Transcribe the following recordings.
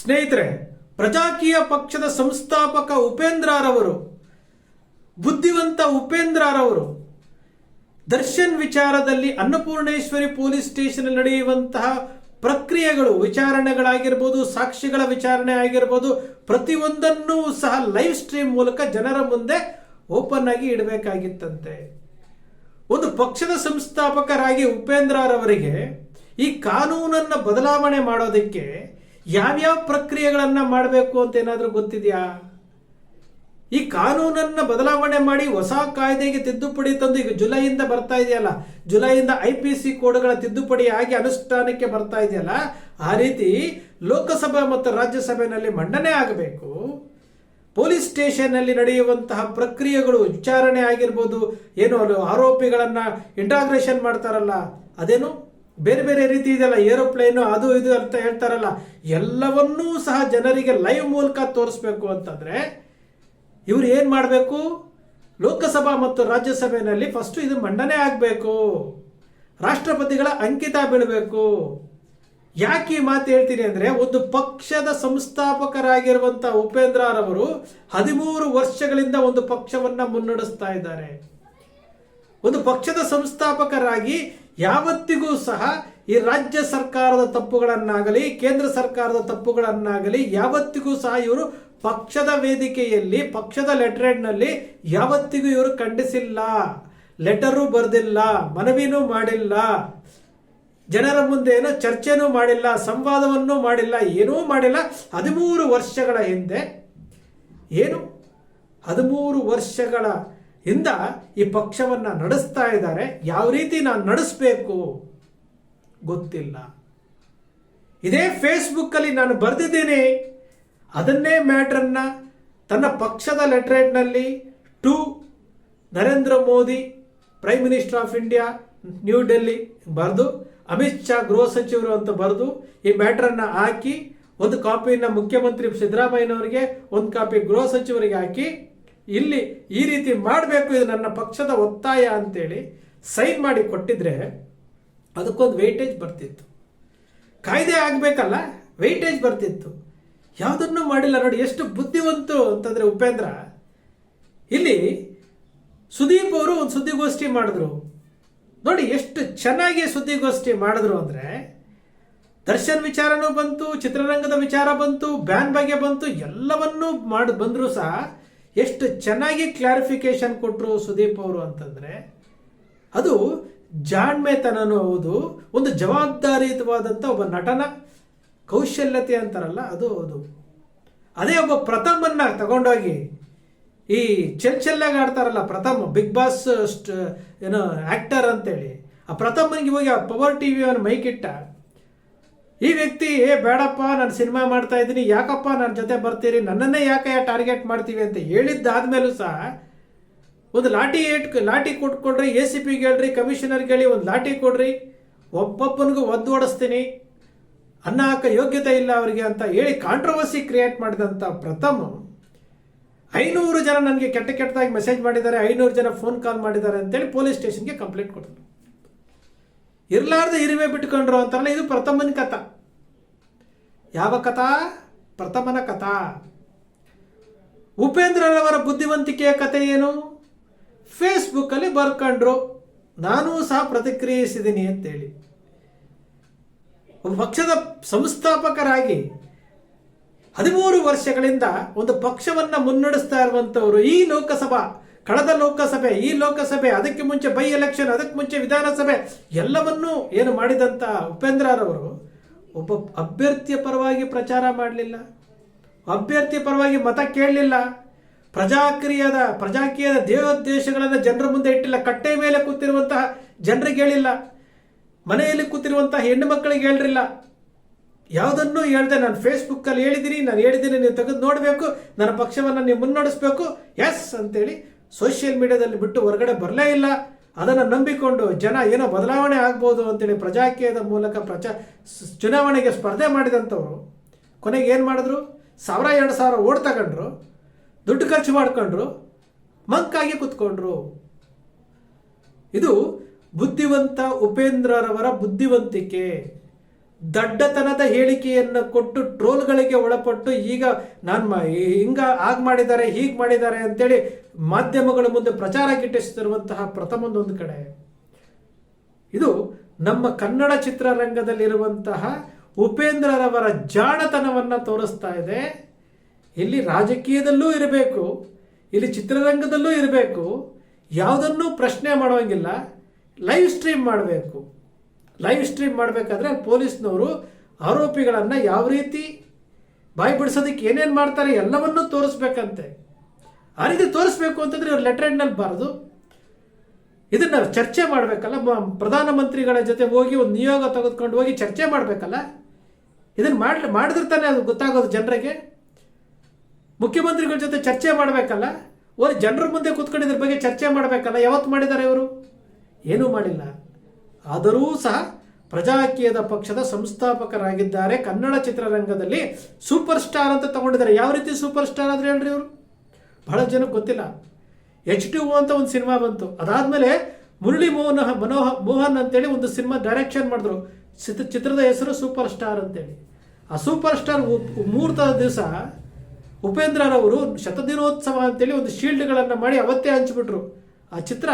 ಸ್ನೇಹಿತರೆ, ಪ್ರಜಾಕೀಯ ಪಕ್ಷದ ಸಂಸ್ಥಾಪಕ ಉಪೇಂದ್ರರವರು, ಬುದ್ಧಿವಂತ ಉಪೇಂದ್ರರವರು, ದರ್ಶನ್ ವಿಚಾರದಲ್ಲಿ ಅನ್ನಪೂರ್ಣೇಶ್ವರಿ ಪೊಲೀಸ್ ಸ್ಟೇಷನ್ ನಡೆಯುವಂತಹ ಪ್ರಕ್ರಿಯೆಗಳು, ವಿಚಾರಣೆಗಳಾಗಿರ್ಬೋದು, ಸಾಕ್ಷಿಗಳ ವಿಚಾರಣೆ ಆಗಿರ್ಬೋದು, ಪ್ರತಿಯೊಂದನ್ನೂ ಸಹ ಲೈವ್ ಸ್ಟ್ರೀಮ್ ಮೂಲಕ ಜನರ ಮುಂದೆ ಓಪನ್ ಆಗಿ ಇಡಬೇಕಾಗಿತ್ತಂತೆ. ಒಂದು ಪಕ್ಷದ ಸಂಸ್ಥಾಪಕರಾಗಿ ಉಪೇಂದ್ರರವರಿಗೆ ಈ ಕಾನೂನನ್ನು ಬದಲಾವಣೆ ಮಾಡೋದಕ್ಕೆ ಯಾವ್ಯಾವ ಪ್ರಕ್ರಿಯೆಗಳನ್ನು ಮಾಡಬೇಕು ಅಂತ ಏನಾದರೂ ಗೊತ್ತಿದೆಯಾ? ಈ ಕಾನೂನನ್ನ ಬದಲಾವಣೆ ಮಾಡಿ ಹೊಸ ಕಾಯ್ದೆಗೆ ತಿದ್ದುಪಡಿ ತಂದು ಈಗ ಜುಲೈಯಿಂದ ಬರ್ತಾ ಇದೆಯಲ್ಲ, ಜುಲೈಯಿಂದ ಐ ಪಿ ಸಿ ಕೋಡ್ಗಳ ತಿದ್ದುಪಡಿ ಆಗಿ ಅನುಷ್ಠಾನಕ್ಕೆ ಬರ್ತಾ ಇದೆಯಲ್ಲ, ಆ ರೀತಿ ಲೋಕಸಭೆ ಮತ್ತು ರಾಜ್ಯಸಭೆಯಲ್ಲಿ ಮಂಡನೆ ಆಗಬೇಕು. ಪೊಲೀಸ್ ಸ್ಟೇಷನ್ನಲ್ಲಿ ನಡೆಯುವಂತಹ ಪ್ರಕ್ರಿಯೆಗಳು ವಿಚಾರಣೆ ಆಗಿರ್ಬೋದು, ಏನು ಆರೋಪಿಗಳನ್ನು ಆರೋಪಿಗಳನ್ನ ಇಂಟಾಗ್ರೇಷನ್ ಮಾಡ್ತಾರಲ್ಲ, ಅದೇನು? ಬೇರೆ ಬೇರೆ ರೀತಿ ಇದೆಲ್ಲ ಏರೋಪ್ಲೇನು ಅದು ಇದು ಅಂತ ಹೇಳ್ತಾರಲ್ಲ, ಎಲ್ಲವನ್ನೂ ಸಹ ಜನರಿಗೆ ಲೈವ್ ಮೂಲಕ ತೋರಿಸ್ಬೇಕು ಅಂತಂದ್ರೆ, ಇವ್ರು ಏನ್ ಮಾಡಬೇಕು? ಲೋಕಸಭಾ ಮತ್ತು ರಾಜ್ಯಸಭೆಯಲ್ಲಿ ಫಸ್ಟ್ ಇದು ಮಂಡನೆ ಆಗಬೇಕು. ರಾಷ್ಟ್ರಪತಿಗಳ ಅಂಕಿತ ಬೀಳಬೇಕು. ಯಾಕೆ ಈ ಮಾತು ಹೇಳ್ತೀನಿ ಅಂದ್ರೆ, ಒಂದು ಪಕ್ಷದ ಸಂಸ್ಥಾಪಕರಾಗಿರುವಂತ ಉಪೇಂದ್ರರವರು ಹದಿಮೂರು ವರ್ಷಗಳಿಂದ ಒಂದು ಪಕ್ಷವನ್ನ ಮುನ್ನಡೆಸ್ತಾ ಇದ್ದಾರೆ. ಒಂದು ಪಕ್ಷದ ಸಂಸ್ಥಾಪಕರಾಗಿ ಯಾವತ್ತಿಗೂ ಸಹ ಈ ರಾಜ್ಯ ಸರ್ಕಾರದ ತಪ್ಪುಗಳನ್ನಾಗಲಿ, ಕೇಂದ್ರ ಸರ್ಕಾರದ ತಪ್ಪುಗಳನ್ನಾಗಲಿ ಯಾವತ್ತಿಗೂ ಸಹ ಇವರು ಪಕ್ಷದ ವೇದಿಕೆಯಲ್ಲಿ, ಪಕ್ಷದ ಲೆಟರ್ನಲ್ಲಿ ಯಾವತ್ತಿಗೂ ಇವರು ಖಂಡಿಸಿಲ್ಲ. ಲೆಟರು ಬರೆದಿಲ್ಲ, ಮನವಿನೂ ಮಾಡಿಲ್ಲ, ಜನರ ಮುಂದೆ ಏನೋ ಚರ್ಚೆನೂ ಮಾಡಿಲ್ಲ, ಸಂವಾದವನ್ನೂ ಮಾಡಿಲ್ಲ, ಏನೂ ಮಾಡಿಲ್ಲ. ಹದಿಮೂರು ವರ್ಷಗಳ ಹಿಂದೆ, ಏನು? ಹದಿಮೂರು ವರ್ಷಗಳ ಇಂದ ಈ ಪಕ್ಷವನ್ನ ನಡೆಸ್ತಾ ಇದ್ದಾರೆ. ಯಾವ ರೀತಿ ನಾನು ನಡೆಸಬೇಕು? ಗೊತ್ತಿಲ್ಲ. ಇದೇ ಫೇಸ್ಬುಕ್ಕಲ್ಲಿ ನಾನು ಬರೆದಿದ್ದೀನಿ. ಅದನ್ನೇ ಮ್ಯಾಟ್ರನ್ನ ತನ್ನ ಪಕ್ಷದ ಲೆಟ್ರೇಟ್ನಲ್ಲಿ to Narendra Modi prime minister of India New Delhi ಬರೆದು ಅಮಿತ್ ಶಾ ಗೃಹ ಸಚಿವರು ಅಂತ ಬರೆದು ಈ ಮ್ಯಾಟ್ರನ್ನು ಹಾಕಿ, ಒಂದು ಕಾಪಿನ ಮುಖ್ಯಮಂತ್ರಿ ಸಿದ್ದರಾಮಯ್ಯನವರಿಗೆ, ಒಂದು ಕಾಪಿ ಗೃಹ ಸಚಿವರಿಗೆ ಹಾಕಿ ಇಲ್ಲಿ ಈ ರೀತಿ ಮಾಡಬೇಕು ಇದು ನನ್ನ ಪಕ್ಷದ ಒತ್ತಾಯ ಅಂತೇಳಿ ಸೈನ್ ಮಾಡಿ ಕೊಟ್ಟಿದ್ರೆ ಅದಕ್ಕೊಂದು ವೆಯ್ಟೇಜ್ ಬರ್ತಿತ್ತು. ಕಾಯ್ದೆ ಆಗಬೇಕಲ್ಲ ವೆಯ್ಟೇಜ್ ಬರ್ತಿತ್ತು. ಯಾವುದನ್ನು ಮಾಡಿಲ್ಲ ನೋಡಿ, ಎಷ್ಟು ಬುದ್ಧಿವಂತು ಅಂತಂದ್ರೆ ಉಪೇಂದ್ರ, ಇಲ್ಲಿ ಸುದೀಪ್ ಅವರು ಒಂದು ಸುದ್ದಿಗೋಷ್ಠಿ ಮಾಡಿದ್ರು. ನೋಡಿ, ಎಷ್ಟು ಚೆನ್ನಾಗಿ ಸುದ್ದಿಗೋಷ್ಠಿ ಮಾಡಿದ್ರು ಅಂದ್ರೆ, ದರ್ಶನ್ ವಿಚಾರನೂ ಬಂತು, ಚಿತ್ರರಂಗದ ವಿಚಾರ ಬಂತು, ಬ್ಯಾನ್ ಬಗ್ಗೆ ಬಂತು, ಎಲ್ಲವನ್ನೂ ಮಾಡಿ ಬಂದ್ರು ಸಹ ಎಷ್ಟು ಚೆನ್ನಾಗಿ ಕ್ಲಾರಿಫಿಕೇಶನ್ ಕೊಟ್ಟರು ಸುದೀಪ್ ಅವರು ಅಂತಂದರೆ, ಅದು ಜಾಣ್ಮೆತನನೂ ಹೌದು, ಒಂದು ಜವಾಬ್ದಾರಿಯುತವಾದಂಥ ಒಬ್ಬ ನಟನ ಕೌಶಲ್ಯತೆ ಅಂತಾರಲ್ಲ, ಅದು ಹೌದು. ಅದೇ ಒಬ್ಬ ಪ್ರಥಮನ್ನ ತಗೊಂಡೋಗಿ ಈ ಚೆಲ್ ಚೆಲ್ಲಾಗ ಆಡ್ತಾರಲ್ಲ, ಪ್ರಥಮ್, ಬಿಗ್ ಬಾಸ್ ಏನೋ ಆ್ಯಕ್ಟರ್ ಅಂತೇಳಿ, ಆ ಪ್ರಥಮನಿಗೆ ಹೋಗಿ ಆ ಪವರ್ ಟಿ ವಿ ಅವನು ಮೈಕಿಟ್ಟ. ಈ ವ್ಯಕ್ತಿ, ಏ ಬೇಡಪ್ಪ, ನಾನು ಸಿನಿಮಾ ಮಾಡ್ತಾ ಇದ್ದೀನಿ, ಯಾಕಪ್ಪ ನನ್ನ ಜೊತೆ ಬರ್ತೀರಿ? ನನ್ನನ್ನೇ ಯಾಕೆ ಟಾರ್ಗೆಟ್ ಮಾಡ್ತೀವಿ? ಅಂತ ಹೇಳಿದ್ದಾದ್ಮೇಲೂ ಸಹ ಒಂದು ಲಾಠಿ ಏಟ್ ಲಾಠಿ ಕೊಟ್ಕೊಡ್ರಿ ಎ ಸಿ ಪಿಗೆ ಹೇಳ್ರಿ, ಕಮಿಷನರ್ಗೆ ಹೇಳಿ ಒಂದು ಲಾಠಿ ಕೊಡ್ರಿ, ಒಬ್ಬೊಬ್ಬನಿಗೂ ಒದ್ದು ಓಡಿಸ್ತೀನಿ, ಅನ್ನ ಹಾಕ ಯೋಗ್ಯತೆ ಇಲ್ಲ ಅವರಿಗೆ ಅಂತ ಹೇಳಿ ಕಾಂಟ್ರವರ್ಸಿ ಕ್ರಿಯೇಟ್ ಮಾಡಿದಂಥ ಪ್ರಥಮ ಐನೂರು ಜನ ನನಗೆ ಕೆಟ್ಟ ಕೆಟ್ಟದಾಗಿ ಮೆಸೇಜ್ ಮಾಡಿದ್ದಾರೆ, ಐನೂರು ಜನ ಫೋನ್ ಕಾಲ್ ಮಾಡಿದ್ದಾರೆ ಅಂತೇಳಿ ಪೊಲೀಸ್ ಸ್ಟೇಷನ್ಗೆ ಕಂಪ್ಲೇಂಟ್ ಕೊಡಿದ್ರು ಇರ್ಲಾರ್ದ ಇರುವೆ ಬಿಟ್ಕೊಂಡ್ರು ಅಂತಾರಲ್ಲ, ಇದು ಪ್ರಥಮನ ಕಥಾ. ಯಾವ ಕಥಾ? ಪ್ರಥಮನ ಕಥಾ. ಉಪೇಂದ್ರರವರ ಬುದ್ಧಿವಂತಿಕೆಯ ಕಥೆ ಏನು? ಫೇಸ್ಬುಕ್ಕಲ್ಲಿ ಬರ್ಕೊಂಡ್ರು, ನಾನೂ ಸಹ ಪ್ರತಿಕ್ರಿಯಿಸಿದ್ದೀನಿ ಅಂತೇಳಿ. ಒಬ್ಬ ಪಕ್ಷದ ಸಂಸ್ಥಾಪಕರಾಗಿ ಹದಿಮೂರು ವರ್ಷಗಳಿಂದ ಒಂದು ಪಕ್ಷವನ್ನ ಮುನ್ನಡೆಸ್ತಾ ಇರುವಂತವರು ಈ ಲೋಕಸಭಾ ಕಳೆದ ಲೋಕಸಭೆ, ಈ ಲೋಕಸಭೆ, ಅದಕ್ಕೆ ಮುಂಚೆ ಬೈ ಎಲೆಕ್ಷನ್ ಅದಕ್ಕೆ ಮುಂಚೆ ವಿಧಾನಸಭೆ, ಎಲ್ಲವನ್ನೂ ಏನು ಮಾಡಿದಂತ ಉಪೇಂದ್ರರವರು ಒಬ್ಬ ಅಭ್ಯರ್ಥಿಯ ಪರವಾಗಿ ಪ್ರಚಾರ ಮಾಡಲಿಲ್ಲ. ಅಭ್ಯರ್ಥಿ ಪರವಾಗಿ ಮತ ಕೇಳಲಿಲ್ಲ. ಪ್ರಜಾಕ್ರಿಯದ, ಪ್ರಜಾಕೀಯದ ದೇವೋದ್ದೇಶಗಳನ್ನು ಜನರ ಮುಂದೆ ಇಟ್ಟಿಲ್ಲ. ಕಟ್ಟೆ ಮೇಲೆ ಕೂತಿರುವಂತಹ ಜನರಿಗೆ ಹೇಳಿಲ್ಲ. ಮನೆಯಲ್ಲಿ ಕೂತಿರುವಂತಹ ಹೆಣ್ಣು ಮಕ್ಕಳಿಗೆ ಹೇಳಿರಲಿಲ್ಲ ಯಾವುದನ್ನೂ ಹೇಳ್ದೆ ನಾನು ಫೇಸ್ಬುಕ್ಕಲ್ಲಿ ಹೇಳಿದ್ದೀನಿ, ನಾನು ಹೇಳಿದ್ದೀನಿ, ನೀವು ತೆಗೆದು ನೋಡಬೇಕು, ನನ್ನ ಪಕ್ಷವನ್ನು ನೀವು ಮುನ್ನಡೆಸಬೇಕು ಎಸ್ ಅಂತೇಳಿ ಸೋಷಿಯಲ್ ಮೀಡಿಯಾದಲ್ಲಿ ಬಿಟ್ಟು ಹೊರಗಡೆ ಬರಲೇ ಇಲ್ಲ. ಅದನ್ನು ನಂಬಿಕೊಂಡು ಜನ ಏನೋ ಬದಲಾವಣೆ ಆಗ್ಬೋದು ಅಂತೇಳಿ ಪ್ರಜಾಕೀಯದ ಮೂಲಕ ಪ್ರಚಾ ಚುನಾವಣೆಗೆ ಸ್ಪರ್ಧೆ ಮಾಡಿದಂಥವ್ರು, ಕೊನೆಗೆ ಏನು ಮಾಡಿದ್ರು? ಸಾವಿರ ಎರಡು ಸಾವಿರ ಓಟ್ ತಗೊಂಡ್ರು, ದುಡ್ಡು ಖರ್ಚು ಮಾಡ್ಕೊಂಡ್ರು, ಮಂಕಾಗಿ ಕುತ್ಕೊಂಡ್ರು. ಇದು ಬುದ್ಧಿವಂತ ಉಪೇಂದ್ರರವರ ಬುದ್ಧಿವಂತಿಕೆ. ದಡ್ಡತನದ ಹೇಳಿಕೆಯನ್ನು ಕೊಟ್ಟು ಟ್ರೋಲ್ಗಳಿಗೆ ಒಳಪಟ್ಟು ಈಗ ನಾನು ಹಿಂಗ ಆಗ ಮಾಡಿದ್ದಾರೆ, ಹೀಗೆ ಮಾಡಿದ್ದಾರೆ ಅಂತೇಳಿ ಮಾಧ್ಯಮಗಳ ಮುಂದೆ ಪ್ರಚಾರ ಗಿಟ್ಟಿಸುತ್ತಿರುವಂತಹ ಪ್ರಥಮದೊಂದು ಕಡೆ. ಇದು ನಮ್ಮ ಕನ್ನಡ ಚಿತ್ರರಂಗದಲ್ಲಿರುವಂತಹ ಉಪೇಂದ್ರರವರ ಜಾಣತನವನ್ನು ತೋರಿಸ್ತಾ ಇದೆ. ಇಲ್ಲಿ ರಾಜಕೀಯದಲ್ಲೂ ಇರಬೇಕು, ಇಲ್ಲಿ ಚಿತ್ರರಂಗದಲ್ಲೂ ಇರಬೇಕು, ಯಾವುದನ್ನೂ ಪ್ರಶ್ನೆ ಮಾಡೋಂಗಿಲ್ಲ, ಲೈವ್ ಸ್ಟ್ರೀಮ್ ಮಾಡಬೇಕು. ಲೈವ್ ಸ್ಟ್ರೀಮ್ ಮಾಡಬೇಕಾದ್ರೆ ಪೊಲೀಸ್ನವರು ಆರೋಪಿಗಳನ್ನು ಯಾವ ರೀತಿ ಬಾಯಿ ಬಿಡಿಸೋದಕ್ಕೆ ಏನೇನು ಮಾಡ್ತಾರೆ ಎಲ್ಲವನ್ನೂ ತೋರಿಸ್ಬೇಕಂತೆ. ಆ ರೀತಿ ತೋರಿಸ್ಬೇಕು ಅಂತಂದರೆ ಇವ್ರು ಲೆಟರ್ ಹೆಡ್ನಲ್ಲಿ ಬಾರದು ಇದನ್ನ ಚರ್ಚೆ ಮಾಡಬೇಕಲ್ಲ ಪ್ರಧಾನಮಂತ್ರಿಗಳ ಜೊತೆ ಹೋಗಿ ಒಂದು ನಿಯೋಗ ತೆಗೆದುಕೊಂಡು ಹೋಗಿ ಚರ್ಚೆ ಮಾಡಬೇಕಲ್ಲ? ಇದನ್ನು ಮಾಡಿ ಮಾಡಿದ್ರೆ ಅದು ಗೊತ್ತಾಗೋದು ಜನರಿಗೆ. ಮುಖ್ಯಮಂತ್ರಿಗಳ ಜೊತೆ ಚರ್ಚೆ ಮಾಡಬೇಕಲ್ಲ? ಒಂದು ಜನರ ಮುಂದೆ ಕೂತ್ಕೊಂಡು ಬಗ್ಗೆ ಚರ್ಚೆ ಮಾಡಬೇಕಲ್ಲ? ಯಾವತ್ತು ಮಾಡಿದ್ದಾರೆ ಇವರು? ಏನೂ ಮಾಡಿಲ್ಲ. ಆದರೂ ಸಹ ಪ್ರಜಾಕೀಯದ ಪಕ್ಷದ ಸಂಸ್ಥಾಪಕರಾಗಿದ್ದಾರೆ. ಕನ್ನಡ ಚಿತ್ರರಂಗದಲ್ಲಿ ಸೂಪರ್ ಸ್ಟಾರ್ ಅಂತ ತಗೊಂಡಿದ್ದಾರೆ. ಯಾವ ರೀತಿ ಸೂಪರ್ ಸ್ಟಾರ್ ಆದ್ರೆ ಹೇಳ್ರಿ ಇವರು? ಬಹಳ ಜನಕ್ಕೆ ಗೊತ್ತಿಲ್ಲ. ಎಚ್ ಟಿ ಓ ಅಂತ ಒಂದು ಸಿನಿಮಾ ಬಂತು. ಅದಾದ್ಮೇಲೆ ಮುರಳಿ ಮೋಹನ ಮನೋಹ ಮೋಹನ್ ಅಂತೇಳಿ ಒಂದು ಸಿನಿಮಾ ಡೈರೆಕ್ಷನ್ ಮಾಡಿದ್ರು. ಚಿತ್ರ ಚಿತ್ರದ ಹೆಸರು ಸೂಪರ್ ಸ್ಟಾರ್ ಅಂತೇಳಿ. ಆ ಸೂಪರ್ ಸ್ಟಾರ್ ಮುಹೂರ್ತ ದಿವಸ ಉಪೇಂದ್ರರವರು ಶತದಿನೋತ್ಸವ ಅಂತೇಳಿ ಒಂದು ಶೀಲ್ಡ್ಗಳನ್ನು ಮಾಡಿ ಅವತ್ತೇ ಹಂಚಿಬಿಟ್ರು. ಆ ಚಿತ್ರ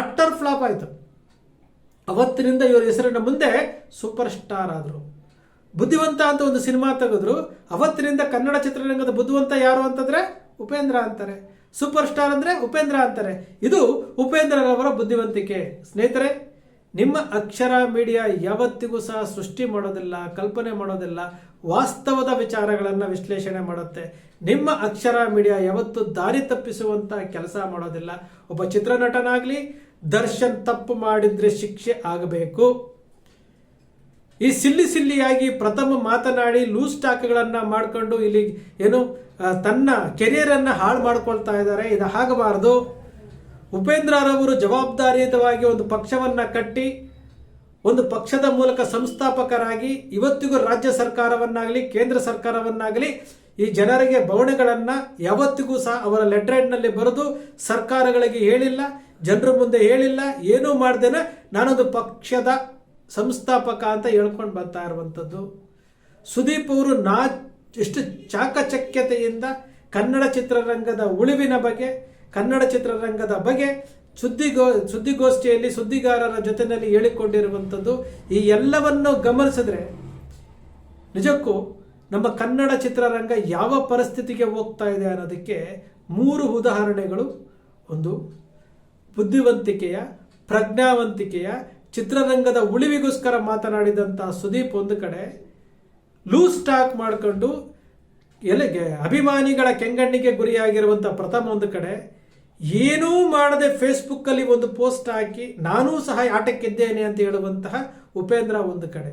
ಅಟ್ಟರ್ ಫ್ಲಾಪ್ ಆಯಿತು. ಅವತ್ತಿನಿಂದ ಇವರ ಹೆಸರಿನ ಮುಂದೆ ಸೂಪರ್ ಸ್ಟಾರ್ ಆದರು. ಬುದ್ಧಿವಂತ ಅಂತ ಒಂದು ಸಿನಿಮಾ ತೆಗೆದ್ರು. ಅವತ್ತಿನಿಂದ ಕನ್ನಡ ಚಿತ್ರರಂಗದ ಬುದ್ಧಿವಂತ ಯಾರು ಅಂತಂದ್ರೆ ಉಪೇಂದ್ರ ಅಂತಾರೆ. ಸೂಪರ್ ಸ್ಟಾರ್ ಅಂದರೆ ಉಪೇಂದ್ರ ಅಂತಾರೆ. ಇದು ಉಪೇಂದ್ರರವರ ಬುದ್ಧಿವಂತಿಕೆ. ಸ್ನೇಹಿತರೆ, ನಿಮ್ಮ ಅಕ್ಷರ ಮೀಡಿಯಾ ಯಾವತ್ತಿಗೂ ಸಹ ಸೃಷ್ಟಿ ಮಾಡೋದಿಲ್ಲ, ಕಲ್ಪನೆ ಮಾಡೋದಿಲ್ಲ, ವಾಸ್ತವದ ವಿಚಾರಗಳನ್ನು ವಿಶ್ಲೇಷಣೆ ಮಾಡುತ್ತೆ. ನಿಮ್ಮ ಅಕ್ಷರ ಮೀಡಿಯಾ ಯಾವತ್ತು ದಾರಿ ತಪ್ಪಿಸುವಂತ ಕೆಲಸ ಮಾಡೋದಿಲ್ಲ. ಒಬ್ಬ ಚಿತ್ರನಟನಾಗ್ಲಿ ದರ್ಶನ್ ತಪ್ಪು ಮಾಡಿದ್ರೆ ಶಿಕ್ಷೆ ಆಗಬೇಕು. ಈ ಸಿಲ್ಲಿ ಸಿಲ್ಲಿಯಾಗಿ ಪ್ರಥಮ ಮಾತನಾಡಿ ಲೂಸ್ ಟಾಕ್ಗಳನ್ನು ಮಾಡಿಕೊಂಡು ಇಲ್ಲಿ ಏನು ತನ್ನ ಕೆರಿಯರನ್ನು ಹಾಳು ಮಾಡ್ಕೊಳ್ತಾ ಇದ್ದಾರೆ. ಇದು ಆಗಬಾರದು ಉಪೇಂದ್ರರವರು ಜವಾಬ್ದಾರಿಯುತವಾಗಿ ಒಂದು ಪಕ್ಷವನ್ನ ಕಟ್ಟಿ, ಒಂದು ಪಕ್ಷದ ಮೂಲಕ ಸಂಸ್ಥಾಪಕರಾಗಿ ಇವತ್ತಿಗೂ ರಾಜ್ಯ ಸರ್ಕಾರವನ್ನಾಗಲಿ, ಕೇಂದ್ರ ಸರ್ಕಾರವನ್ನಾಗಲಿ ಈ ಜನರಿಗೆ ಬವಣೆಗಳನ್ನ ಯಾವತ್ತಿಗೂ ಸಹ ಅವರ ಲೆಟರ್ನಲ್ಲಿ ಬರೆದು ಸರ್ಕಾರಗಳಿಗೆ ಹೇಳಿಲ್ಲ. ಜನರ ಮುಂದೆ ಹೇಳಿಲ್ಲ, ಏನೂ ಮಾಡ್ದೇನೆ, ನಾನೊಂದು ಪಕ್ಷದ ಸಂಸ್ಥಾಪಕ ಅಂತ ಹೇಳ್ಕೊಂಡು ಬರ್ತಾ ಇರುವಂಥದ್ದು. ಸುದೀಪ್ ಅವರು ನಾ ಎಷ್ಟು ಚಾಕಚಕ್ಯತೆಯಿಂದ ಕನ್ನಡ ಚಿತ್ರರಂಗದ ಉಳಿವಿನ ಬಗ್ಗೆ, ಕನ್ನಡ ಚಿತ್ರರಂಗದ ಬಗ್ಗೆ ಸುದ್ದಿಗೋ, ಸುದ್ದಿಗೋಷ್ಠಿಯಲ್ಲಿ ಸುದ್ದಿಗಾರರ ಜೊತೆಯಲ್ಲಿ ಹೇಳಿಕೊಂಡಿರುವಂಥದ್ದು, ಈ ಎಲ್ಲವನ್ನು ಗಮನಿಸಿದ್ರೆ ನಿಜಕ್ಕೂ ನಮ್ಮ ಕನ್ನಡ ಚಿತ್ರರಂಗ ಯಾವ ಪರಿಸ್ಥಿತಿಗೆ ಹೋಗ್ತಾ ಇದೆ ಅನ್ನೋದಕ್ಕೆ ಮೂರು ಉದಾಹರಣೆಗಳು. ಒಂದು ಬುದ್ಧಿವಂತಿಕೆಯ, ಪ್ರಜ್ಞಾವಂತಿಕೆಯ, ಚಿತ್ರರಂಗದ ಉಳಿವಿಗೋಸ್ಕರ ಮಾತನಾಡಿದಂಥ ಸುದೀಪ್ ಒಂದು ಕಡೆ ಲೂಸ್ ಟಾಕ್ ಮಾಡಿಕೊಂಡು ಎಲೆಗೆ ಅಭಿಮಾನಿಗಳ ಕೆಂಗಣ್ಣಿಗೆ ಗುರಿಯಾಗಿರುವಂಥ ಪ್ರಥಮ ಒಂದು ಕಡೆ ಏನೂ ಮಾಡದೆ ಫೇಸ್ಬುಕ್ಕಲ್ಲಿ ಒಂದು ಪೋಸ್ಟ್ ಹಾಕಿ ನಾನೂ ಸಹ ಆಟಕ್ಕಿದ್ದೇನೆ ಅಂತ ಹೇಳುವಂತಹ ಉಪೇಂದ್ರ ಒಂದು ಕಡೆ.